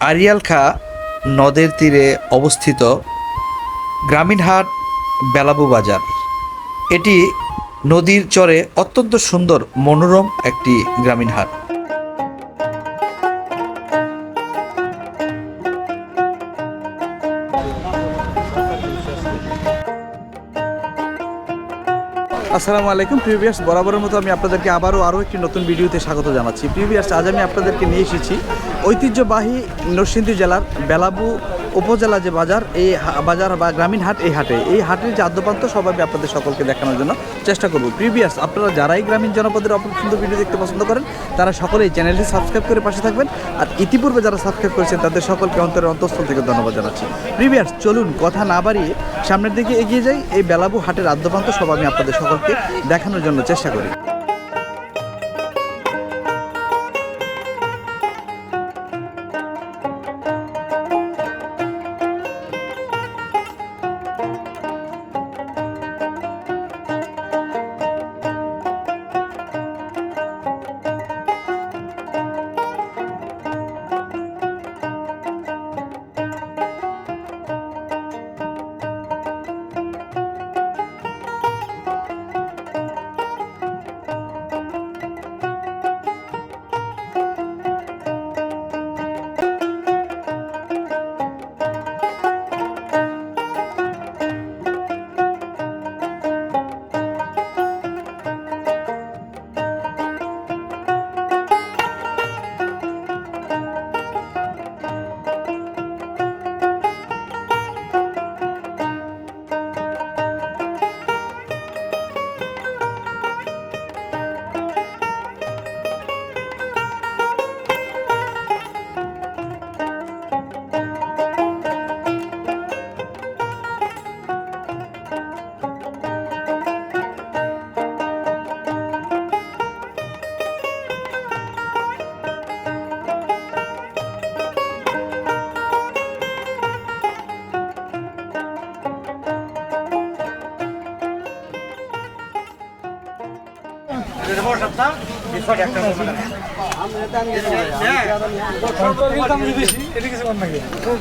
আরিয়ালখা নদের তীরে অবস্থিত গ্রামীণহাট বেলাবু বাজার। এটি নদীর চরে অত্যন্ত সুন্দর, মনোরম একটি গ্রামীণ হাট। আসসালামু আলাইকুম। প্রিভিয়াস বরাবরের মতো আমি আপনাদেরকে আবারও আরও একটি নতুন ভিডিওতে স্বাগত জানাচ্ছি। প্রিভিয়াস আজ আমি আপনাদেরকে নিয়ে এসেছি ঐতিহ্যবাহী নরসিংদী জেলার বেলাবু উপজেলা যে বাজার, এই বাজার বা গ্রামীণ হাট, এই হাটে। এই হাটের যে আদ্যপান্ত, সব আমি আপনাদের সকলকে দেখানোর জন্য চেষ্টা করব। প্রিভিয়াস, আপনারা যারাই গ্রামীণ জনপদের অপর সুন্দর ভিডিও দেখতে পছন্দ করেন, তারা সকলেই চ্যানেলটি সাবস্ক্রাইব করে পাশে থাকবেন। আর ইতিপূর্বে যারা সাবস্ক্রাইব করেছেন, তাদের সকলকে অন্তরের অন্তঃস্থল থেকে ধন্যবাদ জানাচ্ছি। প্রিভিয়াস, চলুন কথা না বাড়িয়ে সামনের দিকে এগিয়ে যাই। এই বেলাবু হাটের আদ্যপান্ত, সব আমি আপনাদের সকলকে দেখানোর জন্য চেষ্টা করি।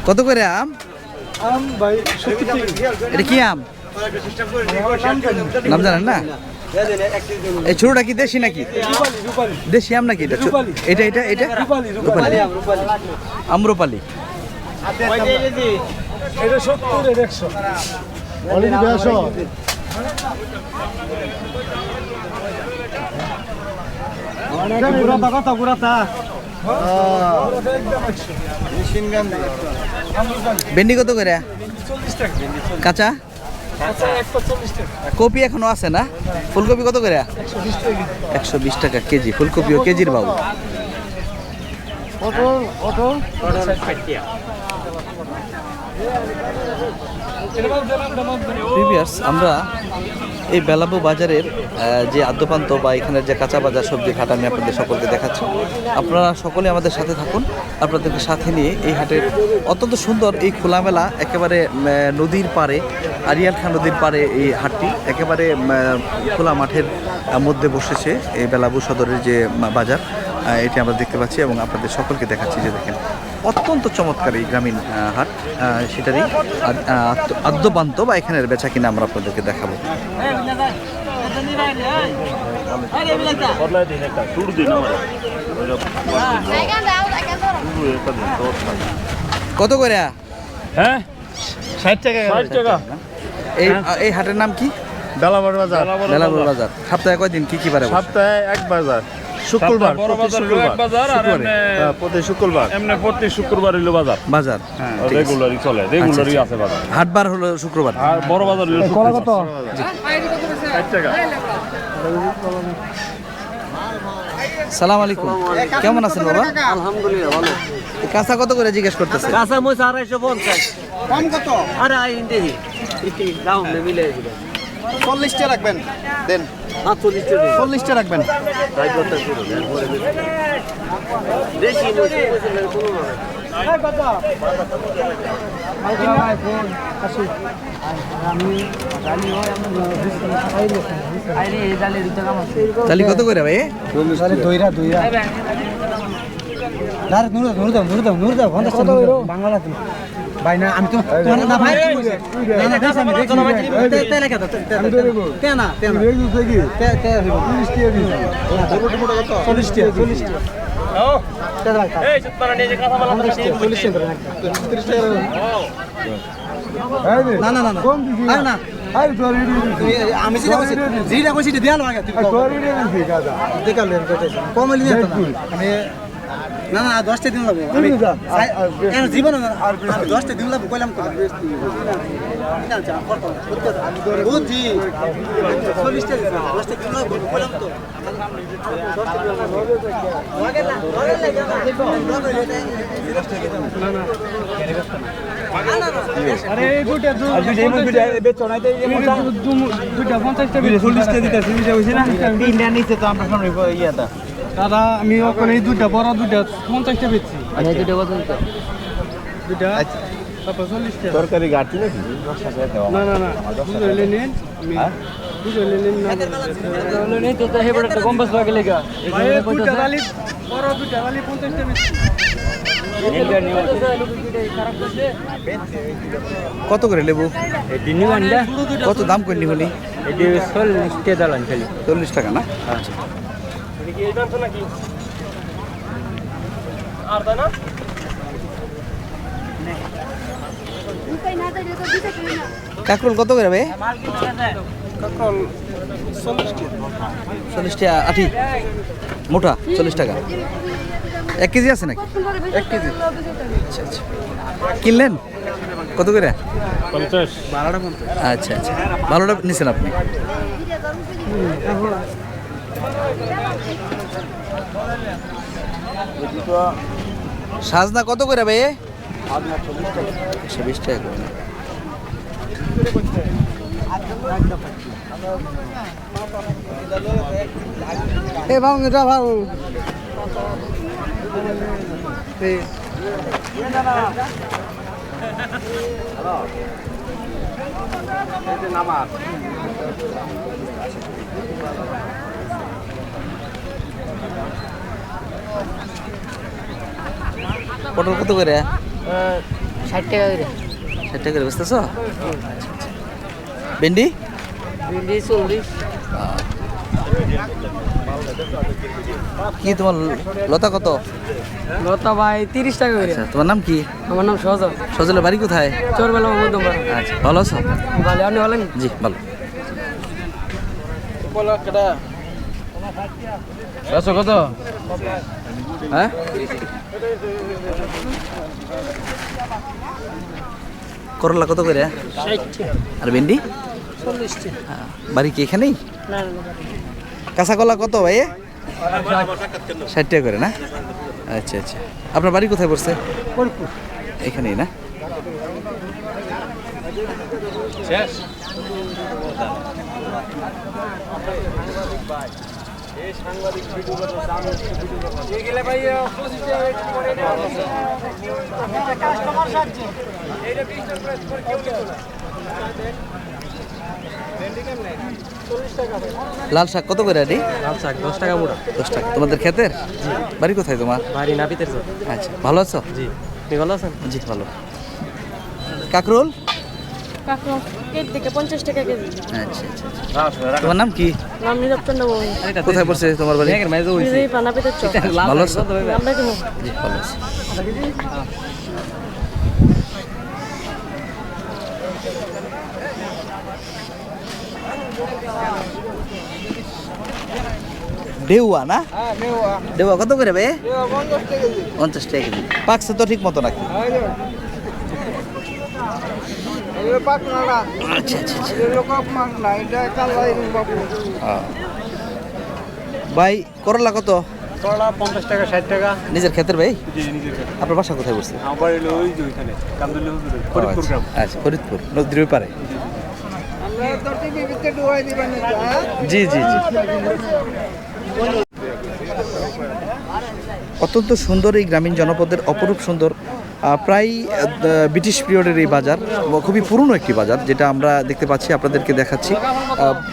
কত করে আম? আম এটা কি আম? নাম জানেন না? এই ছোটটা কি দেশি নাকি? দেশি আম নাকি এটা? এটা এটা এটা? রূপালি, সত্তর একশো ভেন্ডি কত করে? কাঁচা? কপি এখনও আছে না? ফুলকপি কত করে? একশো বিশ টাকা কেজি ফুলকপিও কেজির বাবু। আমরা এই বেলাবু বাজারের যে আদ্যপান্ত বা এখানের যে কাঁচা বাজার সবজি হাট আমি আপনাদের সকলকে দেখাচ্ছি। আপনারা সকলে আমাদের সাথে থাকুন, আপনাদেরকে সাথে নিয়ে এই হাটের অত্যন্ত সুন্দর এই খোলামেলা, একেবারে নদীর পাড়ে, আরিয়াল খান নদীর পাড়ে এই হাটটি একেবারে খোলা মাঠের মধ্যে বসেছে এই বেলাবু সদরের যে বাজার। এটি আমরা দেখতে পাচ্ছি এবং আপনাদের সকলকে দেখাচ্ছি যে দেখেন অত্যন্ত চমৎকার এই গ্রামীণ হাট সেটারই আদ- আহ, আদ্যপান্ত বা এখানের বেচা কিনা আমরা আপনাদেরকে দেখাবো। বদলাই দিন একটা টুর দিন আমার কত করে? হ্যাঁ? ষাট টাকা ষাট টাকা। এই এই হাটের নাম কি? বেলাবার বাজার। বেলাবুর বাজার। সপ্তাহে কয়দিন কি কি বারে সপ্তাহে এক বাজার। শুক্রবার প্রতি শুক্রবার। এমনি হ্যাঁ, প্রতি শুক্রবার। হলো বাজার। বাজার হ্যাঁ, রেগুলারই চলে রেগুলারই আচ্ছা, আছে বাজার। হাটবার হলো শুক্রবার। আর বড় বাজার হলো শুক্রবার। ষাট টাকা। সালাম আলাইকুম। কেমন আছেন বাবা? আলহামদুলিল্লাহ ভালো। কাঁচা কত করে জিজ্ঞেস করতেছে কাঁচা মরিচ আড়াইশো পঞ্চাশ। কম কত? আরে আই দেখি দাম মিলে চল্লিশটা রাখবেন দেন। হাত চল্লিশ টাকা চল্লিশটা রাখবেন। তাহলে কত করে ভাই? দইরা দইরা ডাইরেক্ট নুরু নুরু দাও নুরু দাও নুরু দাও পঞ্চাশ টাকা নুরু দাও বাংলা তুমি ভাই না আমি তো তোমার না ভাই না না দেখছি আমি দেখছি তে লেখা দাও তে না তে না তে তে হইব 30 টাকা দিছি 40 টাকা 40 টাকা তে ভাই এই সুতরা নিয়ে যে কথা বলা 40 টাকা করে রাখ। 30 টাকা না না না না আরে না আমি যেটা কইছি যেটা কইছি এটা দেয়াল আগে তুমি কম না। আমি না না দশটা দিন লাগবে। আমি জীবন দশটা দিন লাগবে কইলাম তো বুঝছি। চল্লিশটা দশটা দিন লাগবে কইলাম তো। দাদা আমি ওখানে এই দুইটা বড় দুইটা পঞ্চাশটা বেচছি। দুইটা তারপর চল্লিশটা। তরকারি ঘাটতি নাকি? না না না দুটো নিন দুটো বড় পঞ্চাশটা বেচছি। কত করে লেবু? কত দাম করলি হলি? চল্লিশ টাকা না? আচ্ছা কাকরুল কত করে ভাই? চল্লিশ টাকা আটি। মোটা চল্লিশ টাকা। এক কেজি আছে নাকি? এক কেজি। আচ্ছা আচ্ছা। কিনলেন? কত করে? পঞ্চাশ। আচ্ছা আচ্ছা। ভালোটা নিছেন আপনি? সাজনা কত করে ভাই? একশো বিশ টাকা করে। না? এ বাবু এটা ভালো পটল কত করে? ষাট টাকা করে। ষাট টাকা করে বুঝতেছ? ভেন্ডি? ভেন্ডি চল্লিশ। কি তোমার লতা কত? লতা ভাই তিরিশ টাকা করে। আচ্ছা তোমার নাম কি? আমার নাম সহজ সজলের বাড়ি কোথায়? চোরবেলা মধ্যমবার আচ্ছা ভালো আছো? ভালো আপনি বলেন জি ভালো। চারশো কত? হ্যাঁ? করলা কত করে? আর ভেন্ডি? হ্যাঁ, বাড়ি কি এখানেই? কাঁচা কলা কত ভাই? ষাট টাকা করে না? আচ্ছা আচ্ছা। আপনার বাড়ি কোথায় পড়ছে? এখানেই না? লাল শাক কত করে আডি লাল শাক দশ টাকা মোটা দশ টাকা। তোমাদের ক্ষেতের? বাড়ি কোথায় তোমার? বাড়ি নাপিতের আচ্ছা ভালো আছো? জি। আপনি ভালো আছেন জি ভালো। কাকরোল? কাঁকড়া কেট থেকে পঞ্চাশ টাকা কেজি। আচ্ছা আচ্ছা তোমার নাম কি? নাম নিরপ্তন বমি কোথায় পড়ছে তোমার বাড়ি? পানা পেতের ভালো আছো? আমরা দেবো ভালো আছি। ডেউয়া না? ডেউয়া। কত করে বে? পঞ্চাশ টাকা কেজি। পাকছে তো ঠিক মতো নাকি? আচ্ছা আচ্ছা আচ্ছা। ভাই করলা কত? করলা পঞ্চাশ টাকা ষাট টাকা। নিজের ক্ষেতের ভাই? আপনার বাসা কোথায় বসছে আমার ওই যে ওইখানে ফরিদপুর আচ্ছা ফরিদপুর নদীর পারে। জি জি জি। অত্যন্ত সুন্দর এই গ্রামীণ জনপদের অপরূপ সুন্দর প্রায় ব্রিটিশ পিরিয়ডের এই বাজার খুবই পুরনো একটি বাজার যেটা আমরা দেখতে পাচ্ছি আপনাদেরকে দেখাচ্ছি।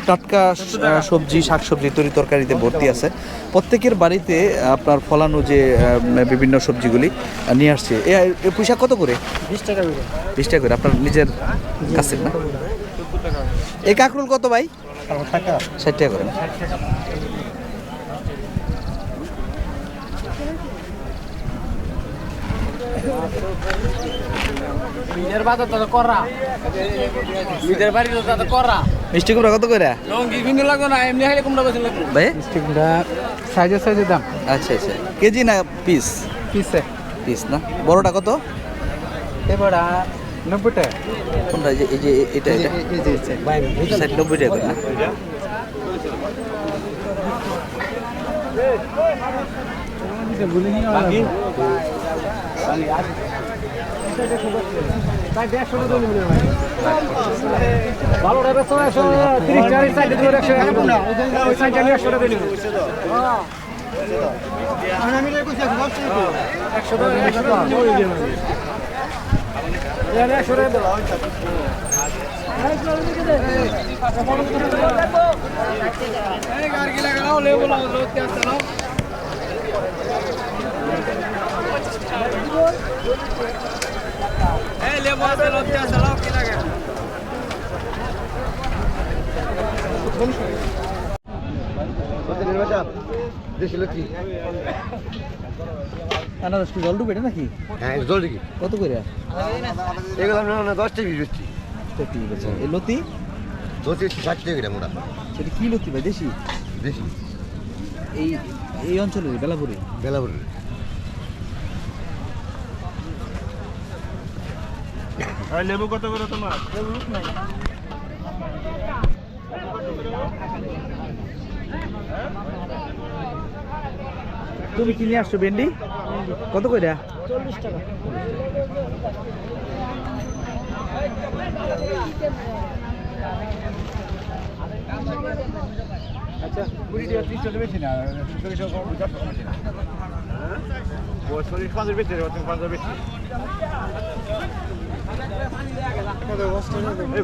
টাটকা সবজি শাকসবজি তরি তরকারিতে ভর্তি আছে। প্রত্যেকের বাড়িতে আপনার ফলানো যে বিভিন্ন সবজিগুলি নিয়ে আসছে। এ এ পুঁইশাক কত করে? বিশ টাকা করে। বিশ টাকা করে আপনার নিজের কাছে না? এই কাকরুল কত ভাই? ষাট টাকা করে মিটার বাজার তো করা। মিটার বাড়ি তো করা। মিষ্টি কুমড়া কত করে? লঙ্গি লাগবে না এমনি কুমড়া বেশি লাগবে ভাই? স্টিকটা সাইজে সাইজে দাম। আচ্ছা আচ্ছা। কেজি না পিস পিসে পিস না? বড়টা কত? এবার নব্বই টাকা। কোনটা? যে এই যে এটা এটা? ষাট নব্বই টাকা না? ভালো টাকা তো একশো তিরিশ টাকা সাইডে দিয়ে একশো ওই সাইডে আমি একশো টাকা দিই একশো টাকা একশো টাকা একশো টাকা দেবো আনারস কি জল ডুবে নাকি? হ্যাঁ জলদি কি কত করে? এগুলো আমরা না দশ টাকা দিচ্ছি তো ঠিক আছে। এই লতি? দশ টাকা ষাট টাকা করে মোটা সেটা কি লতি ভাই দেশি? বেশি এই এই অঞ্চলের বেলাপুরি বেলা বলে লেবু কত করে তোমার? তুমি কিনে আসছো ভেন্ডি? কত করে? চল্লিশ আচ্ছা কুড়ি টাকা ত্রিশ টাকা বেশি না। টাকা বেশি না ও চল্লিশ পঞ্চাশ বেশি রে তুমি এই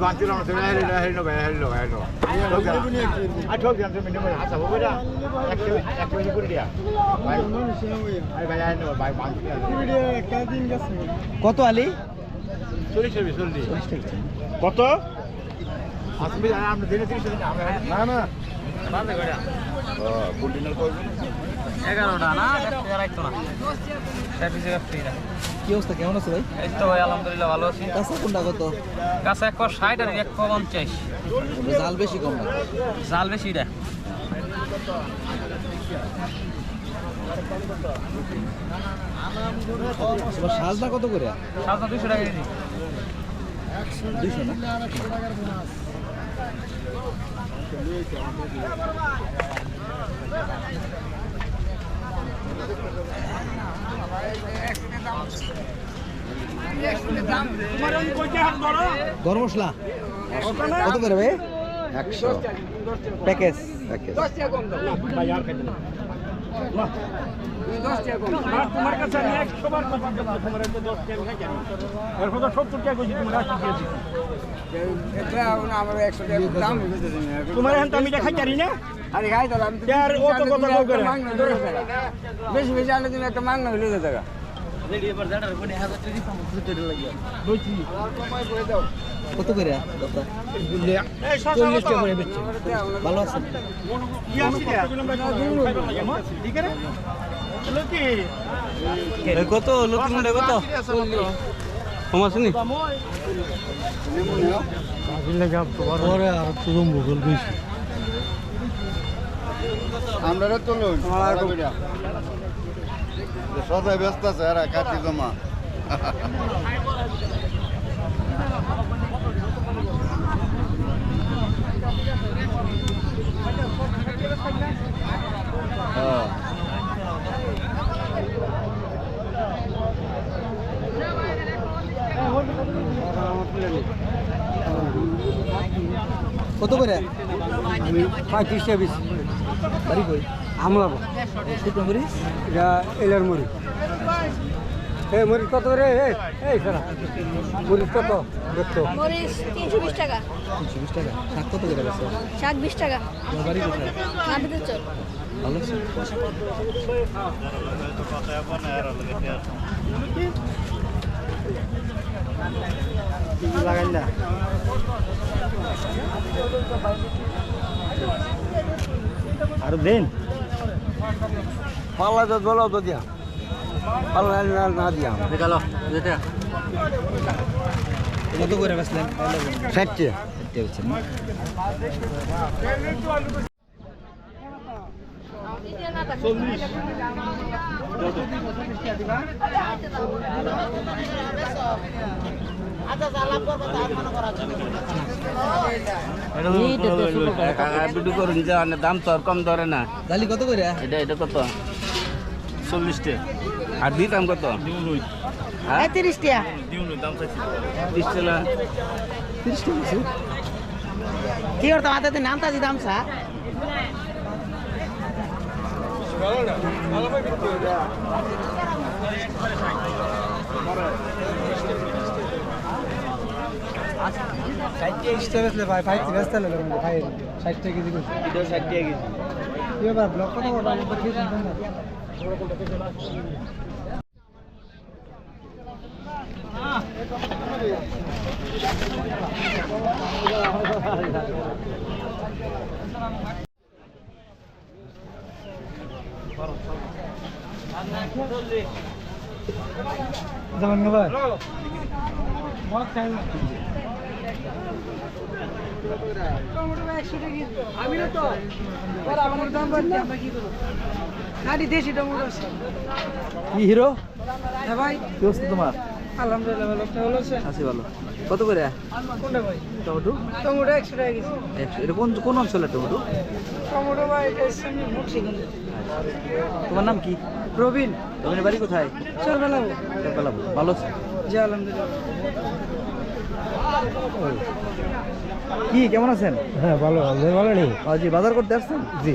হেরি হেরি হেরি হেরি আর ঠক দিলাম তুমি নেবে আচ্ছা হবে না এক কেজি করে দিয়া ভাই ভাই নেব ভাই বাঁচি কত আলি? চল্লিশ টাকা চল্লিশ। কত? আপনি আপনি দিনে তিরিশ না না। এগারোটা না? রাখতো না। কি অবস্থা? কেমন আছে ভাই? এই তো ভাই আলহামদুলিল্লাহ ভালো আছি। কাঁচা কোনটা কত? কাছে এক পর ষাট আর এক পর পঞ্চাশ জাল বেশি কম জাল বেশি এবার সাজনা কত করে? সাতটা দুশো টাকা কেজি। দুইশো না? গরম মশলা কত করে ভাই? একশো। প্যাকেজ। প্যাকেজ। তোমার এখন আমি খাইতে পারি না আরে খাই দাদা আমি। বেশি বেশি আনলে তুমি একটা মাংনা হইলে বলছি কত করে? চল্লিশ টাকা করে বেচছি ভালো আছে লোকি কত? কত কম আছে নি আমরা তুলুন সবাই ব্যস্ত আছে এরা কাটি জমা। কত করে? আমি পঁয়ত্রিশ টাকা বেশি বাড়ি কই? এটা এলার মুড়ি এই মরিচ কত করে? এই এই শোনা মরিচ কত? দেখতো। মরিচ তিনশো বিশ টাকা। তিনশো বিশ টাকা। শাক কত করে গেছে শাক বিশ টাকা। বাড়ি কোথায়? নাবিদের চল ভালো আছে? লাগাই না আর দিন। পাল্লা বলো তো দিয়া। না না দিয়া। দেখাল যেটা। কত করে বেচলেন? ষাটটি। এটা হচ্ছে। না বিডু করুন যে অনেক দাম তো আর কম ধরে না কত করে? এটা এটা কত? চল্লিশটা। আর দিতাম কত হ্যাঁ তিরিশ টাকা তিরিশ টাকা তিরিশ টাকা আছে কি করতাম হাতে নামতা দিতাম সা ষাটটা ভাই ভাই ব্যস্ত ভাই ষাটটা কেজি করে এটা ষাট টাকা কেজি ব্লক কত করব আমি তো ঠিক জানতাম না যেমন ভাই আমি তো আমার দাম বাড়ছে আমরা কি করব দেশি টমেটো কি হিরো? হ্যাঁ ভাই। কি অবস্থা তোমার? আলহামদুলিল্লাহ ভালো আপনি ভালো আছেন? আছি ভালো। কত করে? কোনটা ভাই? টমেটো? টমেটো একশো টাকা কেজি। একশো। এটা কোন কোন অঞ্চলের টমেটো? টমেটো ভাই তোমার নাম কি? রবিন। তোমার বাড়ি কোথায়? ভালো আছো? জি আলহামদুলিল্লাহ। কি কেমন আছেন? হ্যাঁ ভালো ভালো নেই। জি বাজার করতে আসছেন? জি।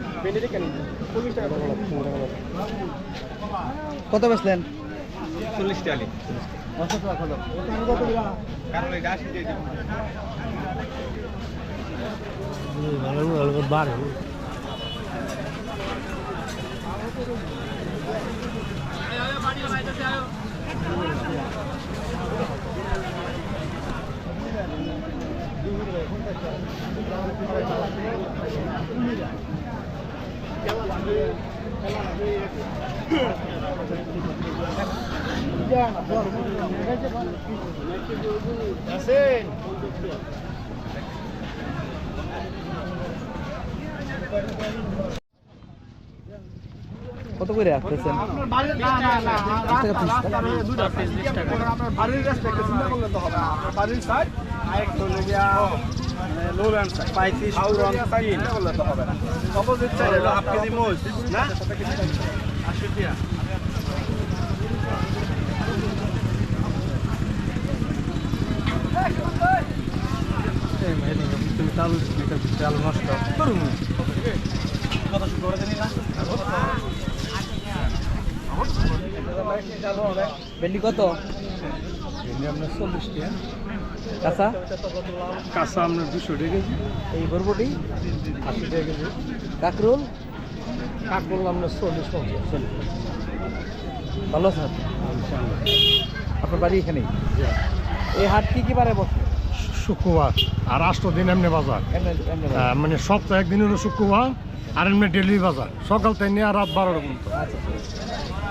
কত বেচলেন? চল্লিশ টাকা কারণ এই গাছ কত করে আসতেছেন বাড়ির রাস্তা করলে তো হবে বাড়ির সাইড আর একটা হলো গিয়া লো ব্যান্ড সাইড পঁয়ত্রিশ চিন্তা করলে তো হবে না অপোজিট সাইড হলো হাফ কেজি মোজ না আশি চালু চালু নষ্ট করুন ভেন্ডি কত আপনার চল্লিশ টাকা কাঁচা? কাঁচা আপনার দুশো টাকা কেজি। এই বরবটি? আশি টাকা কেজি। কাকরোল? কাক আপনার চল্লিশ পঞ্চাশ। চল্লিশ। ভালো আছেন আপনার বাড়ি এখানেই? এই হাট কি কি বারে বসে? শুক্রবার। আর আষ্ট দিন এমনি বাজার। মানে সপ্তাহে একদিন হলো শুক্রবার আর এমনি ডেলি বাজার। সকাল থেকে নিয়ে রাত বারোটা পর্যন্ত। ঘরে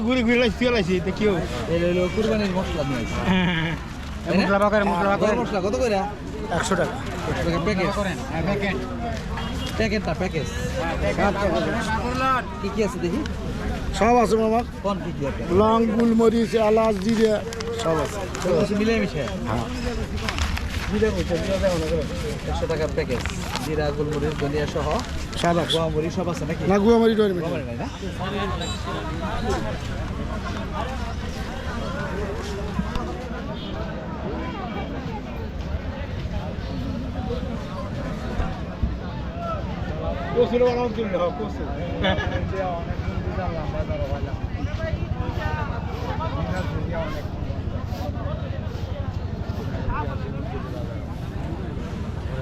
ঘুরে ঘুরে ফেলাইছি কেউ কুরবানির মশলা নিয়ে মশলা বাকারে মশলা গরম মশলা কত করে একশো টাকা। প্যাকেজ প্যাকেটটা প্যাকেজ কি কি আছে দেখি সব আছে মামা কোন কি কি লং গুলমরিচ এলাচ জিরে সব আছে মিলে মিশে একশো টাকার প্যাকেজ জিরা গোলমরিচ ধনিয়া সহ সব আছে। সব আছে নাকি? না গুয়ামারি ডরে গোয়ামরিচ নাই না? কচুর বানাও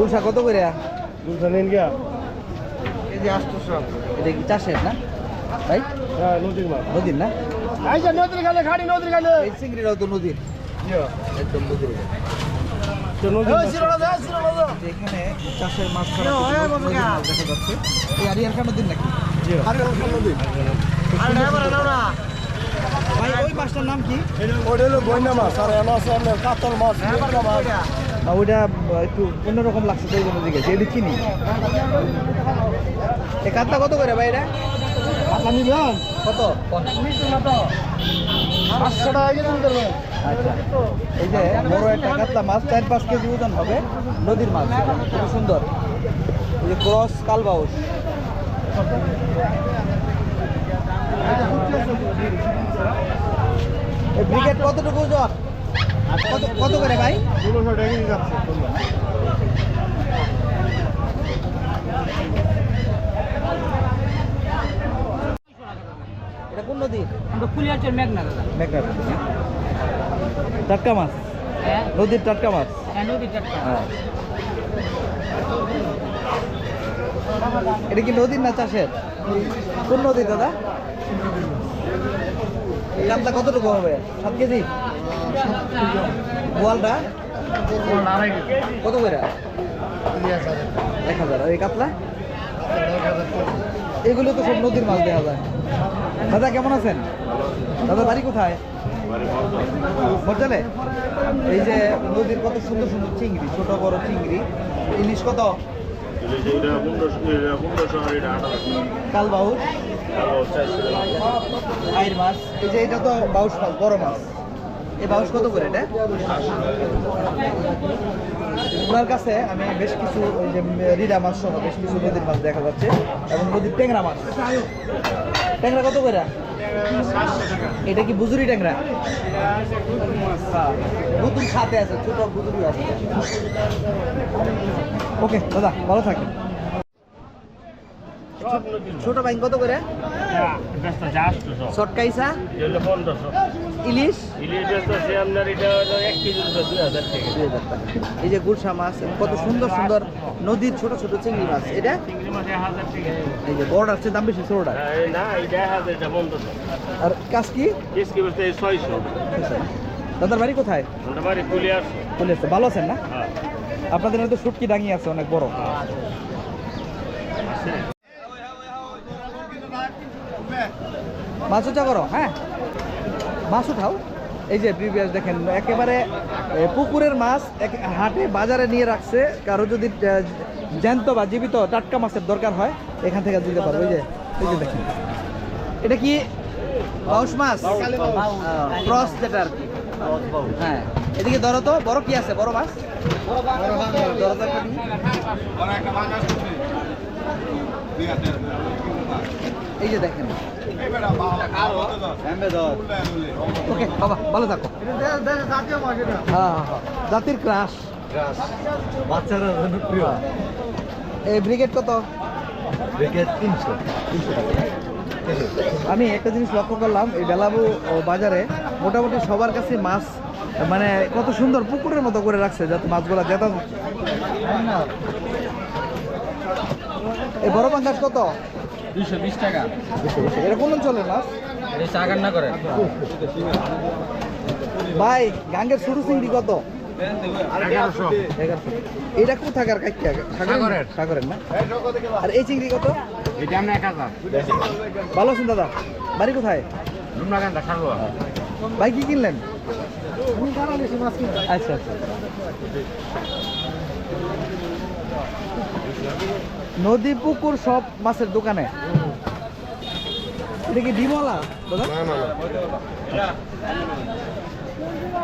গুলশা কত করে? দুধ নিন গিয়া। কেজি এটা কি চাষের না? ভাই? হ্যাঁ নদীর মাছ নদীর না? যে নদীর গালে খাড়ি নদীর গালে এই চিংড়িটাও তো নদীর। একদম নদীর। এখানে চাষের মাছ দেখা যাচ্ছে। এই আরিয়ার খান নদীর নাকি? আরে ওখানে নদী ভাই ওই মাছটার নাম কি? ওটা হলো বইনা মাছ আর এনে আছে আপনার কাতল মাছ মাছ। না, ওইটা একটু অন্যরকম লাগছে এই জন্য জিজ্ঞেস এটা চিনি? এই কাতলা কত করে ভাই এটা? আপনি নিবেন কত? পাঁচশো টাকা কেজি দিতে আচ্ছা। এই যে বড় একটা কাতলা মাছ চার পাঁচ কেজি ওজন হবে নদীর মাছ। খুব সুন্দর। এই যে ক্রস কালবাউস। ব্রিগেড কতটুকু ওজন? কত কত করে ভাই? ষোলোশো টাকা যাচ্ছে এটা কোন নদী? আমরা কুলিয়ারচর মেঘনা দাদা। মেঘনা নদী টাটকা মাছ? হ্যাঁ। নদীর টাটকা মাছ? হ্যাঁ নদীর টাটকা। হ্যাঁ। এটা কি নদীর না চাষের? কোন নদী দাদা? এই কতটুকু হবে? সাত কেজি? বোয়ালটা কত করে? এক হাজার। আর এই কাতলা? এগুলো তো সব নদীর মাছ দেখা যায়। দাদা কেমন আছেন? দাদা বাড়ি কোথায়? হোটেলে এই যে নদীর কত সুন্দর সুন্দর চিংড়ি ছোট বড় চিংড়ি। ইলিশ কত? কাল বাউস আইর মাছ। এই যে এটা তো বাউস মাছ বড় মাছ। এই বাউস কত করে এটা? ওনার কাছে আমি বেশ কিছু ওই যে রিডা মাছ সহ বেশ কিছু নদীর মাছ দেখা যাচ্ছে এবং নদীর ট্যাংরা মাছ। ট্যাংরা কত করে? এটা কি বুজুরি ট্যাংরা? নতুন সাথে আছে ছোট বুজুরি আছে। ওকে দাদা ভালো থাকেন। ছোট বাইন কত করে? সটকাইসা ইলিশ? দুই হাজার টাকা। এই যে গুলশা মাছ কত সুন্দর সুন্দর নদীর ছোট ছোট চিংড়ি মাছ এটা? এই যে বড় আছে দাম বেশি ছোটটা আর কাজ কি? দাদার বাড়ি কোথায়? ভালো আছেন না? আপনাদের তো সুটকি ডাঙি আছে অনেক বড়। মাছ উঠা করো হ্যাঁ? মাছ উঠাও। এই যে প্রিভিয়াস দেখেন একেবারে পুকুরের মাছ এক- হাটে বাজারে নিয়ে রাখছে। কারও যদি জ্যান্ত বা জীবিত টাটকা মাছের দরকার হয় এখান থেকে দিতে পারব। এই যে এই যে দেখেন। এটা কি? বাউস মাছ? ক্রস যেটা আর কি। হ্যাঁ। এদিকে ধরো তো বড় কি আছে? বড় মাছ। এই যে দেখেন। ওকে বাবা ভালো থাকো। হ্যাঁ হ্যাঁ হ্যাঁ। জাতির ক্রাশ বাচ্চারা জন্য প্রিয়। এই ব্রিগেড কত? ব্রেকেট তিনশো। আমি একটা জিনিস লক্ষ্য করলাম এই বেলাবু বাজারে মোটামুটি সবার কাছে মাছ মানে কত সুন্দর পুকুরের মতো করে রাখছে যাতে মাছগুলা জেতা এই বড় পাঙ্গাস কত? দুশো বিশ টাকা। এটা কোন অঞ্চলের মাছ? চাগান না করে। ভাই গাঙ্গের শুরু চিংড়ি কত? এটা কোথাকার সাগরের। সাগরের না? আর এই চিংড়ি কত? এটা আমরা এক হাজার। ভালো আছেন দাদা? বাড়ি কোথায়? ভাই কি কিনলেন? আচ্ছা আচ্ছা। নদী পুকুর সব মাছের দোকানে? এটা কি ডিমওয়ালা দাদা? না না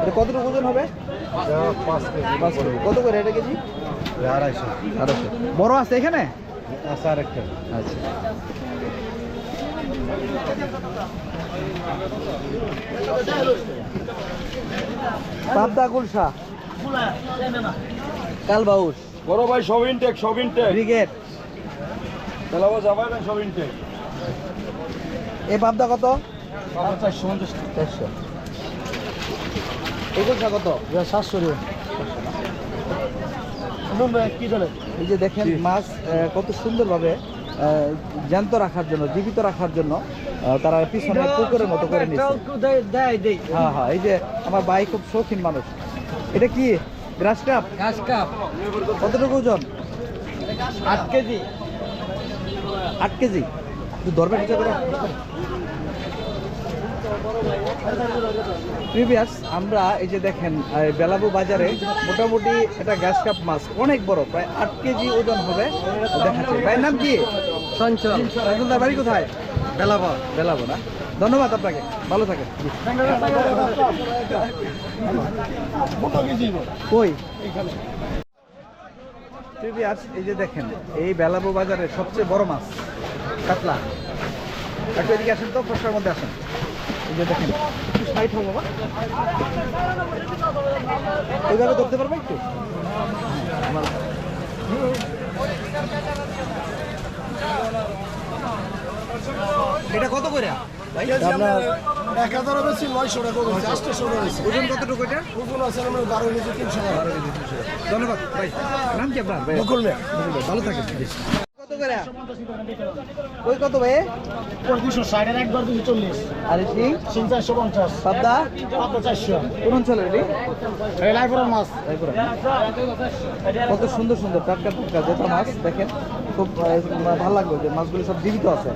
এটা কতটুকু ওজন হবে? কত করে এটা কেজি? আড়াইশো। আড়াইশো। বড় আছে এখানে? আছে আরেকটা। আচ্ছা। পাবদা গুলশা। কালবাউস। বড় ভাই সব ইনটেক সব ইনটেক ব্রিগেড তেলাবা যাবাই না সব ইনটেক এই পাবদা কত? চারশো চারশো কত? সাতশো কি চলে এই যে দেখেন মাছ কত সুন্দরভাবে জ্যান্ত রাখার জন্য জীবিত রাখার জন্য তারা পিছনে পুকুরের মতো করে নিচ্ছে। হ্যাঁ হ্যাঁ এই যে আমার ভাই খুব শৌখিন মানুষ। এটা কি? Grass cup? ঘাস কাপ। কতটুকু ওজন? আট কেজি। আট কেজি। ধরবেন প্রিভিয়াস আমরা এই যে দেখেন বেলাবু বাজারে মোটামুটি এটা গ্যাস কাপ মাছ অনেক বড় প্রায় আট কেজি ওজন হবে দেখাচ্ছে। ভাইয়ের নাম কি? এখন তার বাড়ি কোথায়? বেলাবো। বেলাবো না। ধন্যবাদ আপনাকে ভালো থাকেন। কই? প্রিভিয়াস এই যে দেখেন, এই বেলাবো বাজারের সবচেয়ে বড় মাছ, কাতলা। একটু এদিকে আসেন তো, প্রশ্নের মধ্যে আসেন। এই যে দেখেন, একটু সাইড হব বাবা। ওইভাবে ধরতে পারবে একটু? এটা কত করে? আপনার এক হাজারও বেশি নয়শো টাকা বেশি আটশো টাকা ওজন কতটুকু এটা ওজন আছে আমার বারো কেজি তিনশো টাকা ধন্যবাদ ভাই নাম কি আপনার ভাই বকুল ভালো থাকেন কত করে ওই কত ভাই দুশো ষাটের একবার দুশো চল্লিশ আর তিন চারশো পঞ্চাশ পাবদা চারশো কোন অঞ্চলের এটি এই মাছ রায়পুরা। কত সুন্দর সুন্দর টাটকা টাটকা জেতা মাছ দেখেন খুব আহ, ভালো লাগল যে মাছগুলো সব জীবিত আছে।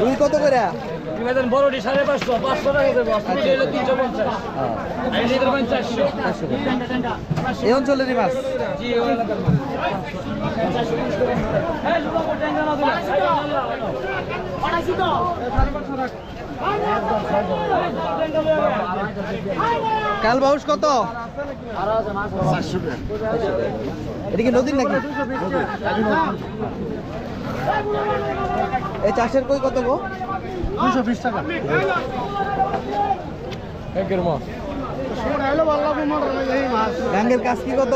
রুই কত করে? বড়টি সাড়ে পাঁচশো পাঁচশো টাকা দেবো তিনশো পঞ্চাশ। হ্যাঁ। এই অঞ্চলেরই মাছ? জি। কাল বাউস কত? এটা কি নদীর নাকি? এই চাষের কই কত গো? দুশো বিশ টাকা একের মাছ। গাঙ্গের কাজ কি কত?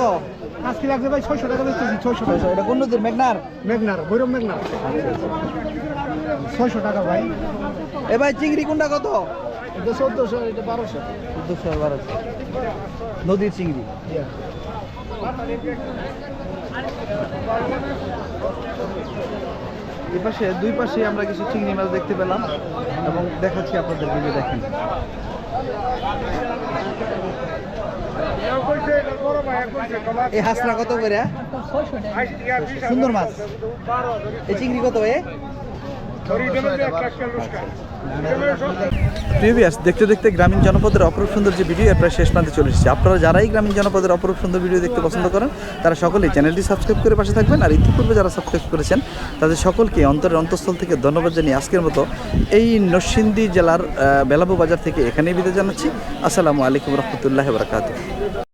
আজকে লাগবে ভাই ছয়শো টাকা বেচতেছি ছয়শো টাকা। এটা কোন নদীর? মেঘনার? মেঘনার ভৈরব মেঘনার। ছয়শো টাকা ভাই। এ ভাই চিংড়ি কোনটা কত? এটা চোদ্দশো এটা বারোশো। দুশো বারোশো। নদীর চিংড়ি? এই পাশে দুই পাশে আমরা কিছু চিংড়ি মাছ দেখতে পেলাম এবং দেখাচ্ছি আপনাদের ভিডিও দেখেন। এই হাঁসরা কত করে? সুন্দর মাছ। এই চিংড়ি কত এ? দেখতে দেখতে গ্রামীণ জনপদের অপরূপ সুন্দর যে ভিডিও এর প্রায় শেষ প্রান্তে চলে এসেছে। আপনারা যারাই গ্রামীণ জনপদের অপরূপ সুন্দর ভিডিও দেখতে পছন্দ করেন, তারা সকলেই চ্যানেলটি সাবস্ক্রাইব করে পাশে থাকবেন। আর ইতিপূর্বে যারা সাবস্ক্রাইব করেছেন, তাদের সকলকে অন্তরের অন্তঃস্থল থেকে ধন্যবাদ জানিয়ে আজকের মতো এই নরসিংদী জেলার বেলাবু বাজার থেকে এখানেই বিদায় জানাচ্ছি। আসসালামু আলাইকুম রহমতুল্লাহ বরকাত